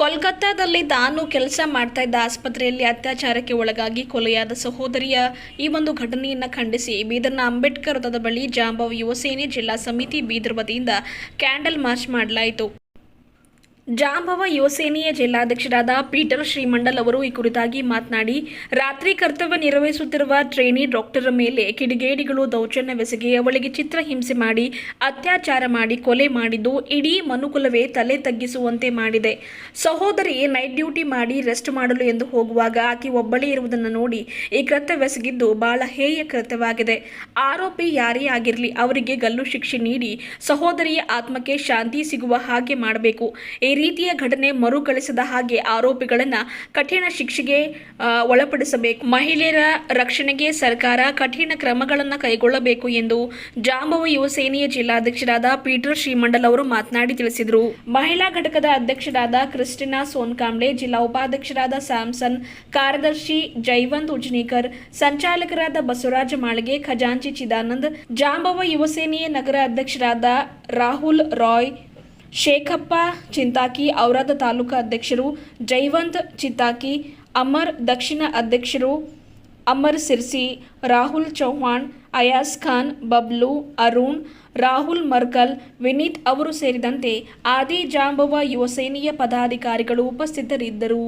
ಕೋಲ್ಕತ್ತಾದಲ್ಲಿ ತಾನು ಕೆಲಸ ಮಾಡ್ತಾ ಇದ್ದ ಆಸ್ಪತ್ರೆಯಲ್ಲಿ ಅತ್ಯಾಚಾರಕ್ಕೆ ಒಳಗಾಗಿ ಕೊಲೆಯಾದ ಸಹೋದರಿಯ ಈ ಒಂದು ಘಟನೆಯನ್ನು ಖಂಡಿಸಿ. ಬೀದರ್ನ ಅಂಬೇಡ್ಕರ್ ವೃತ್ತದ ಬಳಿ ಜಾಂಬವ್ ಯುವಸೇನೆ ಜಿಲ್ಲಾ ಸಮಿತಿ ಬೀದರ್ ವತಿಯಿಂದ ಕ್ಯಾಂಡಲ್ ಮಾರ್ಚ್ ಮಾಡಲಾಯಿತು. ಜಾಂಬವ ಯೋಸೇನೆಯ ಸೇನೆಯ ಜಿಲ್ಲಾಧ್ಯಕ್ಷರಾದ ಪೀಟರ್ ಶ್ರೀಮಂಡಲ್ ಅವರು ಈ ಕುರಿತಾಗಿ ಮಾತನಾಡಿ, ರಾತ್ರಿ ಕರ್ತವ್ಯ ನಿರ್ವಹಿಸುತ್ತಿರುವ ಟ್ರೇನಿ ಡಾಕ್ಟರ್ ಮೇಲೆ ಕಿಡಿಗೇಡಿಗಳು ದೌರ್ಜನ್ಯವೆಸಗಿ ಅವಳಿಗೆ ಚಿತ್ರಹಿಂಸೆ ಮಾಡಿ, ಅತ್ಯಾಚಾರ ಮಾಡಿ, ಕೊಲೆ ಮಾಡಿದ್ದು ಇಡೀ ಮನುಕುಲವೇ ತಲೆ ತಗ್ಗಿಸುವಂತೆ ಮಾಡಿದೆ. ಸಹೋದರಿ ನೈಟ್ ಡ್ಯೂಟಿ ಮಾಡಿ ರೆಸ್ಟ್ ಮಾಡಲು ಎಂದು ಹೋಗುವಾಗ ಆಕೆ ಒಬ್ಬಳೇ ಇರುವುದನ್ನು ನೋಡಿ ಈ ಕೃತ್ಯವೆಸಗಿದ್ದು ಬಹಳ ಹೇಯ ಕೃತ್ಯವಾಗಿದೆ. ಆರೋಪಿ ಯಾರೇ ಆಗಿರಲಿ, ಅವರಿಗೆ ಗಲ್ಲು ಶಿಕ್ಷೆ ನೀಡಿ ಸಹೋದರಿಯ ಆತ್ಮಕ್ಕೆ ಶಾಂತಿ ಸಿಗುವ ಹಾಗೆ ಮಾಡಬೇಕು. ರೀತಿಯ ಘಟನೆ ಮರುಕಳಿಸದ ಹಾಗೆ ಆರೋಪಿಗಳನ್ನು ಕಠಿಣ ಶಿಕ್ಷೆಗೆ ಒಳಪಡಿಸಬೇಕು. ಮಹಿಳೆಯರ ರಕ್ಷಣೆಗೆ ಸರ್ಕಾರ ಕಠಿಣ ಕ್ರಮಗಳನ್ನು ಕೈಗೊಳ್ಳಬೇಕು ಎಂದು ಜಾಂಬವ ಯುವ ಸೇನೆಯ ಜಿಲ್ಲಾಧ್ಯಕ್ಷರಾದ ಪೀಟರ್ ಶ್ರೀಮಂಡಲ್ ಅವರು ಮಾತನಾಡಿ ತಿಳಿಸಿದರು. ಮಹಿಳಾ ಘಟಕದ ಅಧ್ಯಕ್ಷರಾದ ಕ್ರಿಸ್ಟಿನಾ ಸೋನ್ಕಾಂಬ್ಳೆ ಜಿಲ್ಲಾ ಉಪಾಧ್ಯಕ್ಷರಾದ ಸ್ಯಾಮ್ಸನ್, ಕಾರ್ಯದರ್ಶಿ ಜೈವಂತ್ ಉಜ್ನೀಕರ್, ಸಂಚಾಲಕರಾದ ಬಸವರಾಜ ಮಾಳಿಗೆ, ಖಜಾಂಚಿ ಚಿದಾನಂದ್, ಜಾಂಬವ ಯುವ ಸೇನೆಯ ನಗರ ಅಧ್ಯಕ್ಷರಾದ ರಾಹುಲ್ ರಾಯ್ ಶೇಖಪ್ಪ ಚಿಂತಾಕಿ, ಔರಾದ ತಾಲೂಕು ಅಧ್ಯಕ್ಷರು ಜೈವಂತ್ ಚಿಂತಾಕಿ, ಅಮರ್ ದಕ್ಷಿಣ ಅಧ್ಯಕ್ಷರು ಅಮರ್ ಸಿರ್ಸಿ, ರಾಹುಲ್ ಚೌಹಾಣ್ ಅಯಾಸ್ ಖಾನ್, ಬಬ್ಲು, ಅರುಣ್, ರಾಹುಲ್ ಮರ್ಕಲ್, ವಿನೀತ್ ಅವರು ಸೇರಿದಂತೆ ಆದಿ ಜಾಂಬವ ಯುವ ಸೇನೆಯ ಪದಾಧಿಕಾರಿಗಳು ಉಪಸ್ಥಿತರಿದ್ದರು.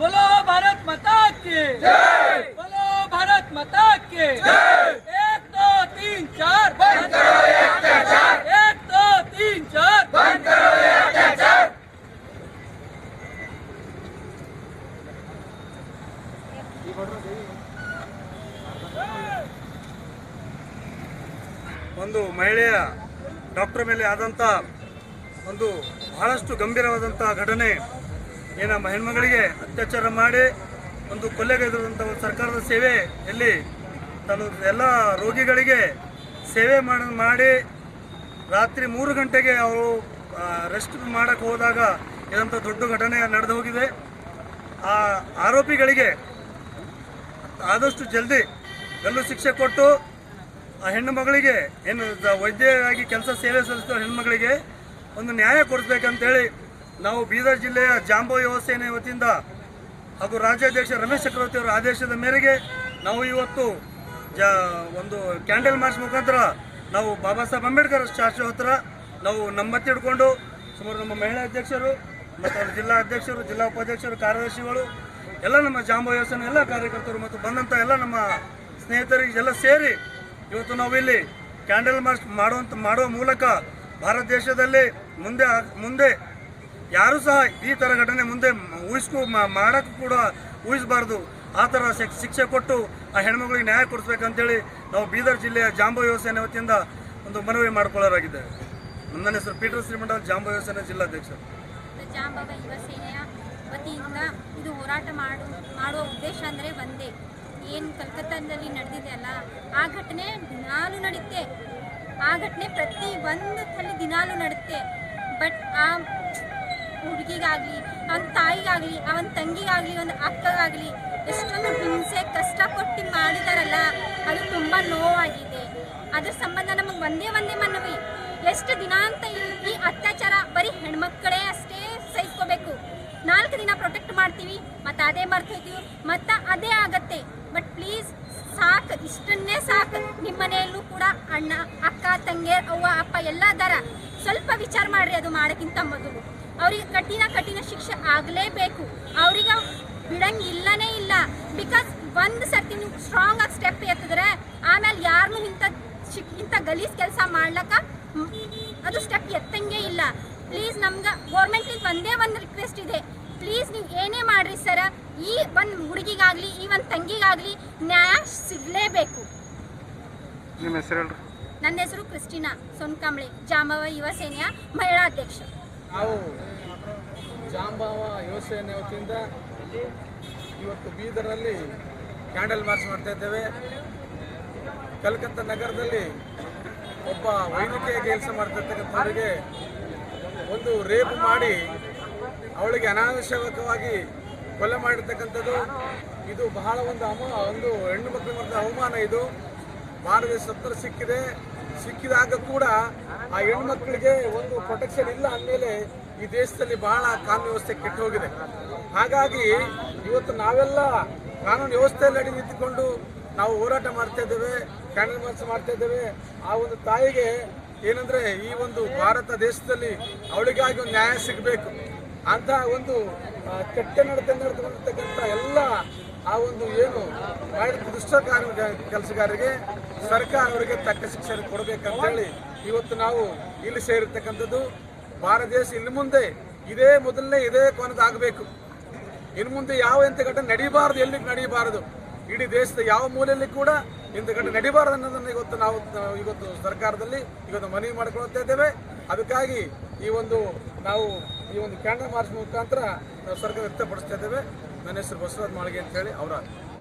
बोलो भारत माता की बोलो भारत माता की एक दो तीन चार बंद करो ये अत्याचार एक दो तीन चार बंद करो ये अत्याचार ಒಂದು ಮಹಿಳೆಯ ಡಾಕ್ಟರ್ ಮೇಲೆ ಆದಂಥ ಒಂದು ಬಹಳಷ್ಟು ಗಂಭೀರವಾದಂಥ ಘಟನೆ ಏನ ನಮ್ಮ ಹೆಣ್ಮಗಳಿಗೆ ಅತ್ಯಾಚಾರ ಮಾಡಿ ಒಂದು ಕೊಲೆಗೈದಂಥ ಒಂದು ಸರ್ಕಾರದ ಸೇವೆಯಲ್ಲಿ ತನ್ನ ಎಲ್ಲ ರೋಗಿಗಳಿಗೆ ಸೇವೆ ಮಾಡಿ ಮಾಡಿ ರಾತ್ರಿ ಮೂರು ಗಂಟೆಗೆ ಅವರು ರೆಸ್ಟ್ ಮಾಡೋಕ್ಕೆ ಹೋದಾಗ ಇದಂಥ ದೊಡ್ಡ ಘಟನೆ ನಡೆದು ಹೋಗಿದೆ. ಆ ಆರೋಪಿಗಳಿಗೆ ಆದಷ್ಟು ಜಲ್ದಿ ಗಲ್ಲು ಶಿಕ್ಷೆ ಕೊಟ್ಟು ಆ ಹೆಣ್ಣು ಮಗಳಿಗೆ ಏನು ವೈದ್ಯರಾಗಿ ಕೆಲಸ ಸೇವೆ ಸಲ್ಲಿಸಿದ ಹೆಣ್ಣು ಮಗಳಿಗೆ ಒಂದು ನ್ಯಾಯ ಕೊಡಿಸ್ಬೇಕಂತೇಳಿ ನಾವು ಬೀದರ್ ಜಿಲ್ಲೆಯ ಜಾಂಬೋ ಯುವಸೇನೆ ವತಿಯಿಂದ ಹಾಗೂ ರಾಜ್ಯಾಧ್ಯಕ್ಷ ರಮೇಶ್ ಚಕ್ರವರ್ತಿ ಅವರ ಆದೇಶದ ಮೇರೆಗೆ ನಾವು ಇವತ್ತು ಜ ಒಂದು ಕ್ಯಾಂಡಲ್ ಮಾರ್ಚ್ ಮುಖಾಂತರ ನಾವು ಬಾಬಾ ಸಾಹೇಬ್ ಅಂಬೇಡ್ಕರ್ ಸ್ಟ್ಯಾಚ್ಯೂ ಹತ್ರ ನಾವು ನಮ್ಮತ್ತೆ ಹಿಡ್ಕೊಂಡು ಸುಮಾರು ನಮ್ಮ ಮಹಿಳಾ ಅಧ್ಯಕ್ಷರು ಮತ್ತು ಅವ್ರ ಜಿಲ್ಲಾ ಅಧ್ಯಕ್ಷರು, ಜಿಲ್ಲಾ ಉಪಾಧ್ಯಕ್ಷರು, ಕಾರ್ಯದರ್ಶಿಗಳು, ಎಲ್ಲ ನಮ್ಮ ಜಾಂಬೋ ವ್ಯವಸ್ಥೆ ಎಲ್ಲ ಕಾರ್ಯಕರ್ತರು ಮತ್ತು ಬಂದಂಥ ಎಲ್ಲ ನಮ್ಮ ಸ್ನೇಹಿತರಿಗೆ ಎಲ್ಲ ಸೇರಿ ಇವತ್ತು ನಾವು ಇಲ್ಲಿ ಕ್ಯಾಂಡಲ್ ಮಾರ್ಚ್ ಮಾಡುವಂಥ ಮಾಡುವ ಮೂಲಕ ಭಾರತ ದೇಶದಲ್ಲಿ ಮುಂದೆ ಮುಂದೆ ಯಾರು ಸಹ ಈ ಥರ ಘಟನೆ ಮುಂದೆ ಊಹಿಸ್ಕೊ ಮಾಡೋಕ್ಕೂ ಕೂಡ ಊಹಿಸಬಾರ್ದು. ಆ ಥರ ಶಿಕ್- ಶಿಕ್ಷೆ ಕೊಟ್ಟು ಆ ಹೆಣ್ಮಗಳಿಗೆ ನ್ಯಾಯ ಕೊಡಿಸ್ಬೇಕಂತೇಳಿ ನಾವು ಬೀದರ್ ಜಿಲ್ಲೆಯ ಜಾಂಬೋ ಯೋಜನೆ ವತಿಯಿಂದ ಒಂದು ಮನವಿ ಮಾಡಿಕೊಳ್ಳೋರಾಗಿದ್ದೇವೆ ನನ್ನ ಹೆಸರು ಪೀಟರ್ ಶ್ರೀಮಂಡಲ್ ಜಾಂಬೋ ಯೋಜನೆ ಜಿಲ್ಲಾಧ್ಯಕ್ಷರು. ಜಾಂಬವ ಯುವ ವತಿಯಿಂದ ಇದು ಹೋರಾಟ ಮಾಡು ಮಾಡುವ ಉದ್ದೇಶ ಅಂದರೆ ಒಂದೇ. ಏನು ಕಲ್ಕತ್ತಾದಲ್ಲಿ ನಡೆದಿದೆ ಅಲ್ಲ, ಆ ಘಟನೆ ದಿನಾಲೂ ನಡೆಯುತ್ತೆ ಆ ಘಟನೆ ಪ್ರತಿ ಒಂದು ತಲೆ ದಿನಾಲೂ ನಡೆಯುತ್ತೆ ಬಟ್ ಆ ಹುಡುಗಿಗಾಗಲಿ, ಅವನ ತಾಯಿಗಾಗಲಿ, ಅವನ ತಂಗಿಗಾಗಲಿ ಒಂದು ಅಕ್ಕಗಾಗಲಿ, ಎಷ್ಟೊಂದು ಹಿಂಸೆ, ಕಷ್ಟ ಕೊಟ್ಟು ಮಾಡಿದಾರಲ್ಲ, ಅದು ತುಂಬ ನೋವಾಗಿದೆ. ಅದ್ರ ಸಂಬಂಧ ನಮಗೆ ಒಂದೇ ಒಂದೇ ಮನವಿ. ಎಷ್ಟು ದಿನ ಅಂತ ಈ- ಅತ್ಯಾಚಾರ ಬರೀ ಹೆಣ್ಮಕ್ಕಳೇ ಅಷ್ಟೇ ಸಹಿಸ್ಕೋಬೇಕು. ನಾಲ್ಕು ದಿನ ಪ್ರೊಟೆಕ್ಟ್ ಮಾಡ್ತೀವಿ, ಮತ್ತು ಅದೇ ಮರ್ತು ಹೋಗ್ತೀವಿ ಮತ್ತು ಅದೇ ಆಗತ್ತೆ. ಬಟ್ ಪ್ಲೀಸ್ ಸಾಕು, ಇಷ್ಟನ್ನೇ ಸಾಕು. ನಿಮ್ಮ ಮನೆಯಲ್ಲೂ ಕೂಡ ಅಣ್ಣ, ಅಕ್ಕ ತಂಗಿ ಅವ್ವ, ಅಪ್ಪ ಎಲ್ಲ ದರ ಸ್ವಲ್ಪ ವಿಚಾರ ಮಾಡಿರಿ, ಅದು ಮಾಡೋಕ್ಕಿಂತ ಮೊದಲು. ಅವ್ರಿಗೆ ಕಠಿಣ ಕಠಿಣ ಶಿಕ್ಷೆ ಆಗಲೇಬೇಕು. ಅವ್ರಿಗೆ ಬಿಡಂಗಿಲ್ಲನೇ ಇಲ್ಲ. ಬಿಕಾಸ್ ಒಂದು ಸರ್ತಿ ನೀವು ಸ್ಟ್ರಾಂಗ್ ಆಗಿ ಸ್ಟೆಪ್ ಎತ್ತಿದ್ರೆ ಆಮೇಲೆ ಯಾರನ್ನೂ ಇಂಥ ಶಿಕ್ ಇಂಥ ಗಲೀಜ್ ಕೆಲಸ ಮಾಡ್ಲಕ್ಕ ಅದು ಸ್ಟೆಪ್ ಎತ್ತಂಗೆ ಇಲ್ಲ. ಪ್ಲೀಸ್ ನಮ್ಗೆ ಗೌರ್ಮೆಂಟಿಂದ ಒಂದೇ ಒಂದು ರಿಕ್ವೆಸ್ಟ್ ಇದೆ. ಪ್ಲೀಸ್ ನೀವು ಏನೇ ಮಾಡ್ರಿ ಸರ ಈ ಒಂದು ಹುಡುಗಿಗಾಗಲಿ ಈ ಒಂದು ತಂಗಿಗಾಗಲಿ ನ್ಯಾಯ ಸಿಗಲೇಬೇಕು. ನಿಮ್ಮ ಹೆಸರು ನನ್ನ ಹೆಸರು ಕ್ರಿಸ್ಟಿನಾ ಸೊನ್ಕಾಂಬ್ಳೆ ಜಾಮವ ಯುವ ಸೇನೆಯ ಮಹಿಳಾ ಅಧ್ಯಕ್ಷ. ನಾವು ಜಾಂಬಾವ ಯುವಸೇನೆ ವತಿಯಿಂದ ಇವತ್ತು ಬೀದರಲ್ಲಿ ಕ್ಯಾಂಡಲ್ ಮಾರ್ಚ್ ಮಾಡ್ತಾ ಇದ್ದೇವೆ. ಕಲ್ಕತ್ತಾ ನಗರದಲ್ಲಿ ಒಬ್ಬ ವೈದ್ಯಕೀಯ ಕೆಲಸ ಮಾಡ್ತಿರ್ತಕ್ಕಂಥವರಿಗೆ ಒಂದು ರೇಪ್ ಮಾಡಿ ಅವಳಿಗೆ ಅನಾವಶ್ಯಕವಾಗಿ ಕೊಲೆ ಮಾಡಿರ್ತಕ್ಕಂಥದ್ದು. ಇದು ಬಹಳ ಒಂದು ಅಮ, ಒಂದು ಹೆಣ್ಣು ಮಕ್ಕಳ ಅವಮಾನ ಇದು. ಭಾರತ ಸತ್ತರ ಸಿಕ್ಕಿದೆ. ಸಿಕ್ಕಿದಾಗ ಕೂಡ ಆ ಹೆಣ್ಮಕ್ಳಿಗೆ ಒಂದು ಪ್ರೊಟೆಕ್ಷನ್ ಇಲ್ಲ ಅಂದಮೇಲೆ ಈ ದೇಶದಲ್ಲಿ ಬಹಳ ಕಾನೂನು ವ್ಯವಸ್ಥೆ ಕೆಟ್ಟು ಹೋಗಿದೆ. ಹಾಗಾಗಿ ಇವತ್ತು ನಾವೆಲ್ಲ ಕಾನೂನು ವ್ಯವಸ್ಥೆಯಲ್ಲಿ ಅಡಿ ನಿಂತುಕೊಂಡು ನಾವು ಹೋರಾಟ ಮಾಡ್ತಾ ಇದ್ದೇವೆ, ಕ್ಯಾಂಡಲ್ ಮಾಡ್ತಾ ಇದ್ದೇವೆ. ಆ ಒಂದು ತಾಯಿಗೆ ಏನಂದ್ರೆ ಈ ಒಂದು ಭಾರತ ದೇಶದಲ್ಲಿ ಅವಳಿಗಾಗಿ ಒಂದು ನ್ಯಾಯ ಸಿಗಬೇಕು. ಅಂತ ಒಂದು ಕೆಟ್ಟ ನಡತೆ ನಡೆದುಕೊಂಡಿರ್ತಕ್ಕಂಥ ಎಲ್ಲ ಆ ಒಂದು ಏನು ಮಾಡಿದ ದುಷ್ಟ ಕಾರ್ಮಿಕ ಕೆಲಸಗಾರರಿಗೆ ಸರ್ಕಾರ ಅವರಿಗೆ ತಕ್ಕ ಶಿಕ್ಷಣ ಕೊಡಬೇಕಂತೇಳಿ ಇವತ್ತು ನಾವು ಇಲ್ಲಿ ಸೇರಿರ್ತಕ್ಕಂಥದ್ದು ಭಾರತ ದೇಶ ಇನ್ನು ಮುಂದೆ ಇದೇ ಮೊದಲನೇ ಇದೇ ಕೊನದಾಗಬೇಕು ಇನ್ನು ಮುಂದೆ ಯಾವ ಇಂಥ ಘಟನೆ ನಡೀಬಾರದು ಎಲ್ಲಿ ನಡೀಬಾರದು, ಇಡೀ ದೇಶದ ಯಾವ ಮೂಲೆಯಲ್ಲಿ ಕೂಡ ಇಂಥ ಘಟನೆ ನಡೀಬಾರದು ಅನ್ನೋದನ್ನು ಇವತ್ತು ನಾವು, ಇವತ್ತು ಸರ್ಕಾರದಲ್ಲಿ ಇವತ್ತು ಮನವಿ ಮಾಡಿಕೊಳ್ತಾ ಇದ್ದೇವೆ. ಅದಕ್ಕಾಗಿ ಈ ಒಂದು ನಾವು ಈ ಒಂದು ಕ್ಯಾಂಡಲ್ ಮಾರ್ಚ್ ಮುಖಾಂತರ ನಾವು ಸರ್ಕಾರ ವ್ಯಕ್ತಪಡಿಸ್ತಾ ಇದ್ದೇವೆ. ನನ್ನ ಹೆಸರು ಬಸವರಾಜ್ ಮಾಳಿಗೆ ಅಂತ ಹೇಳಿ, ಅವರ